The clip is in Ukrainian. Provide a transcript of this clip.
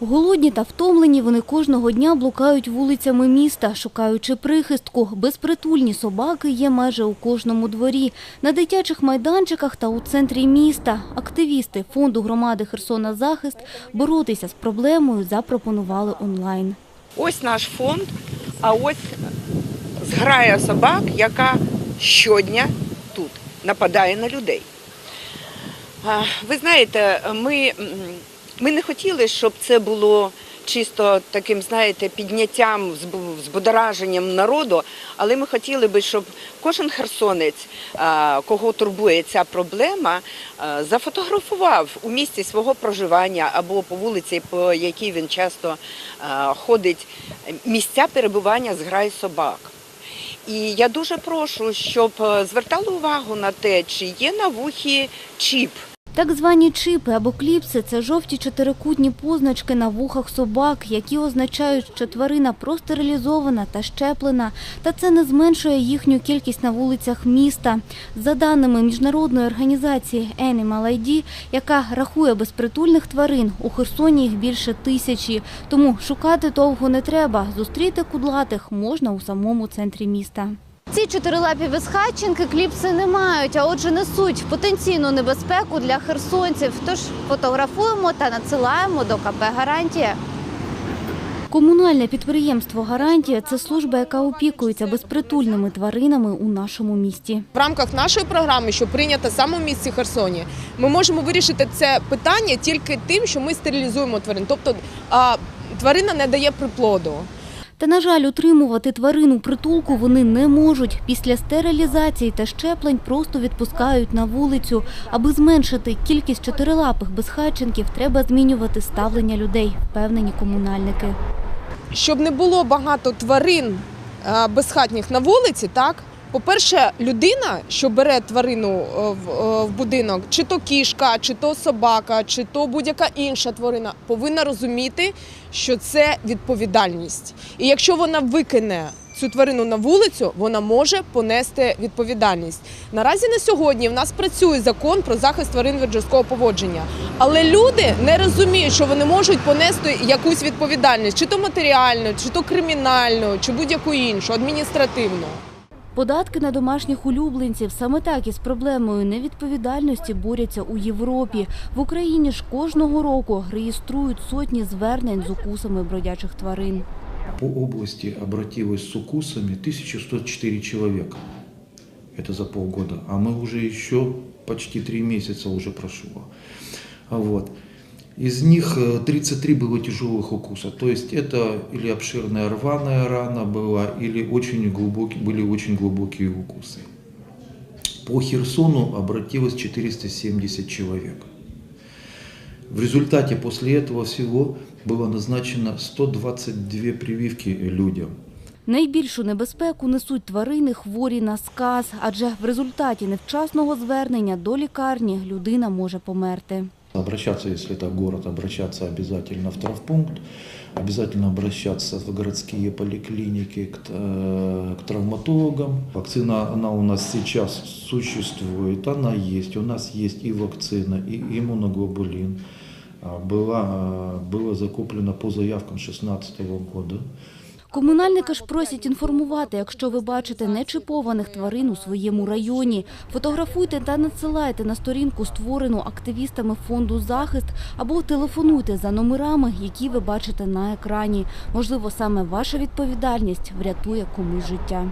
Голодні та втомлені вони кожного дня блукають вулицями міста, шукаючи прихистку. Безпритульні собаки є майже у кожному дворі. На дитячих майданчиках та у центрі міста. Активісти фонду громади Херсона Захист боротися з проблемою запропонували онлайн. Ось наш фонд, а ось зграя собак, яка щодня тут нападає на людей. Ви знаєте, ми, ми не хотіли, щоб це було чисто таким, знаєте, підняттям, збудораженням народу, але ми хотіли би, щоб кожен херсонець, кого турбує ця проблема, зафотографував у місці свого проживання або по вулиці, по якій він часто ходить, місця перебування зграй собак. І я дуже прошу, щоб е, звертали увагу на те, чи є на вухі чіп. Так звані чипи або кліпси – це жовті чотирикутні позначки на вухах собак, які означають, що тварина простерилізована та щеплена, та це не зменшує їхню кількість на вулицях міста. За даними міжнародної організації Animal ID, яка рахує безпритульних тварин, у Херсоні їх більше тисячі. Тому шукати довго не треба. Зустріти кудлатих можна у самому центрі міста. Ці чотирилапі безхатченки кліпси не мають, а отже несуть потенційну небезпеку для херсонців. Тож фотографуємо та надсилаємо до КП «Гарантія». Комунальне підприємство «Гарантія» – це служба, яка опікується безпритульними тваринами у нашому місті. В рамках нашої програми, що прийнята саме в місті Херсоні, ми можемо вирішити це питання тільки тим, що ми стерилізуємо тварин. Тобто тварина не дає приплоду. Та, на жаль, утримувати тварину притулку вони не можуть. Після стерилізації та щеплень просто відпускають на вулицю. Аби зменшити кількість чотирилапих безхатченків, треба змінювати ставлення людей, впевнені комунальники. Щоб не було багато тварин безхатніх на вулиці, так. По-перше, людина, що бере тварину е, е, в будинок, чи то кішка, чи то собака, чи то будь-яка інша тварина, повинна розуміти, що це відповідальність. І якщо вона викине цю тварину на вулицю, вона може понести відповідальність. Наразі на сьогодні в нас працює закон про захист тварин від жорсткого поводження. Але люди не розуміють, що вони можуть понести якусь відповідальність, чи то матеріальну, чи то кримінальну, чи будь-яку іншу, адміністративну. Податки на домашніх улюбленців саме так із проблемою невідповідальності борються у Європі. В Україні ж кожного року реєструють сотні звернень з укусами бродячих тварин. По области обратилось с укусами 1104 человека. Это за полгода. А мы уже еще почти три месяца уже прошло. Вот. Из них э, 33 было тяжелых укуса. То есть это или обширная рваная рана была, или очень глубокие, были очень глубокие укусы. По Херсону обратилось 470 человек. В результате после этого всего было назначено 122 прививки людям. Найбільшу небезпеку несуть тварини хворі на сказ, адже в результаті невчасного звернення до лікарні людина може померти. Обращаться, если это город, обращаться обязательно в травмпункт, обязательно обращаться в городские поликлиники, к, э, к травматологам. Вакцина, она у нас сейчас существует, она есть. У нас есть и вакцина, и иммуноглобулин. А, Была, э, было закуплено по заявкам 2016 года. Комунальники ж просять інформувати, якщо ви бачите нечипованих тварин у своєму районі. Фотографуйте та надсилайте на сторінку, створену активістами фонду «Захист» або телефонуйте за номерами, які ви бачите на екрані. Можливо, саме ваша відповідальність врятує комусь життя.